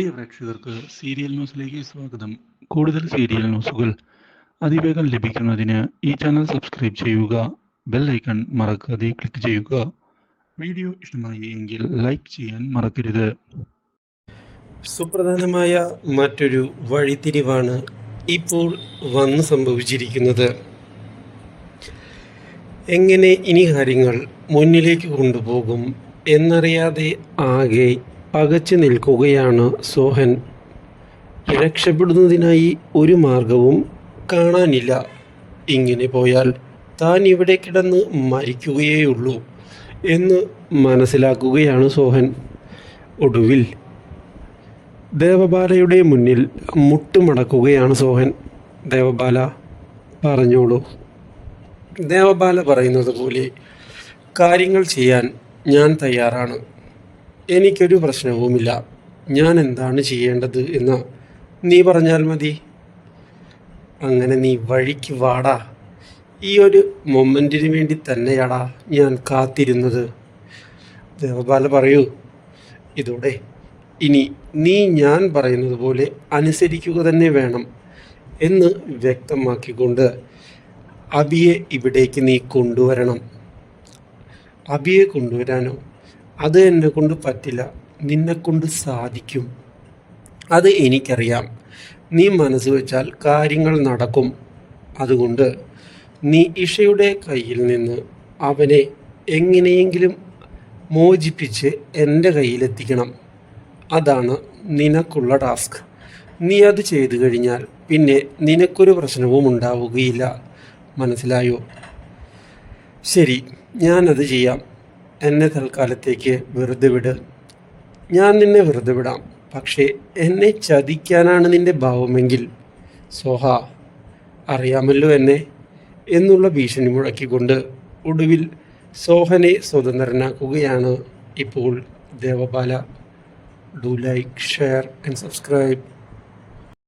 പ്രിയ പ്രേക്ഷകർക്ക് സീരിയൽ ന്യൂസിലേക്ക് സ്വാഗതം. കൂടുതൽ സീരിയൽ ന്യൂസുകൾ അതിവേഗം ലഭിക്കുന്നതിന് ഈ ചാനൽ സബ്സ്ക്രൈബ് ചെയ്യുക ബെൽ ഐക്കൺ മറക്കാതെ ക്ലിക്ക് ചെയ്യുക. വീഡിയോ ഇഷ്ടമായി എങ്കിൽ ലൈക്ക് ചെയ്യാൻ മറക്കരുത്. സുപ്രധാനമായ മറ്റൊരു വഴിത്തിരിവാണ് ഇപ്പോൾ വന്ന് സംഭവിച്ചിരിക്കുന്നത്. എങ്ങനെ ഇനി കാര്യങ്ങൾ മുന്നിലേക്ക് കൊണ്ടുപോകും എന്നറിയാതെ ആകെ പകച്ചു നിൽക്കുകയാണ് സോഹൻ. രക്ഷപ്പെടുന്നതിനായി ഒരു മാർഗവും കാണാനില്ല. ഇങ്ങനെ പോയാൽ താൻ ഇവിടെ കിടന്ന് മരിക്കുകയേയുള്ളൂ എന്ന് മനസ്സിലാക്കുകയാണ് സോഹൻ. ഒടുവിൽ ദേവബാലയുടെ മുന്നിൽ മുട്ടുമടക്കുകയാണ് സോഹൻ. ദേവബാല പറഞ്ഞോളൂ. ദേവബാല പറയുന്നത് പോലെ കാര്യങ്ങൾ ചെയ്യാൻ ഞാൻ തയ്യാറാണ്. എനിക്കൊരു പ്രശ്നവുമില്ല. ഞാൻ എന്താണ് ചെയ്യേണ്ടത് എന്ന് നീ പറഞ്ഞാൽ മതി. അങ്ങനെ നീ വഴിക്ക് വാടാ. ഈ ഒരു മൊമെന്റിന് വേണ്ടി തന്നെയാടാ ഞാൻ കാത്തിരുന്നത്. ദേവബാല പറയൂ. ഇതോടെ ഇനി നീ ഞാൻ പറയുന്നത് പോലെ അനുസരിക്കുക തന്നെ വേണം എന്ന് വ്യക്തമാക്കിക്കൊണ്ട് അബിയെ ഇവിടേക്ക് നീ കൊണ്ടുവരണം. അബിയെ കൊണ്ടുവരാനോ? അത് എന്നെ കൊണ്ട് പറ്റില്ല. നിന്നെക്കൊണ്ട് സാധിക്കും. അത് എനിക്കറിയാം. നീ മനസ്സ് വെച്ചാൽ കാര്യങ്ങൾ നടക്കും. അതുകൊണ്ട് നീ ഇഷയുടെ കയ്യിൽ നിന്ന് അവനെ എങ്ങനെയെങ്കിലും മോചിപ്പിച്ച് എന്റെ കയ്യിലെത്തിക്കണം. അതാണ് നിനക്കുള്ള ടാസ്ക്. നീ അത് ചെയ്തു കഴിഞ്ഞാൽ പിന്നെ നിനക്കൊരു പ്രശ്നവും ഉണ്ടാവുകയില്ല. മനസ്സിലായോ? ശരി ഞാനത് ചെയ്യാം. എന്നെ തൽക്കാലത്തേക്ക് വെറുതെ വിട്. ഞാൻ നിന്നെ വെറുതെ വിടാം. പക്ഷേ എന്നെ ചതിക്കാനാണ് നിന്റെ ഭാവമെങ്കിൽ സോഹ അറിയാമല്ലോ എന്നെ. എന്നുള്ള ഭീഷണി മുഴക്കിക്കൊണ്ട് ഒടുവിൽ സോഹനെ സ്വതന്ത്രനാക്കുകയാണ് ഇപ്പോൾ Devapala. Do like share and subscribe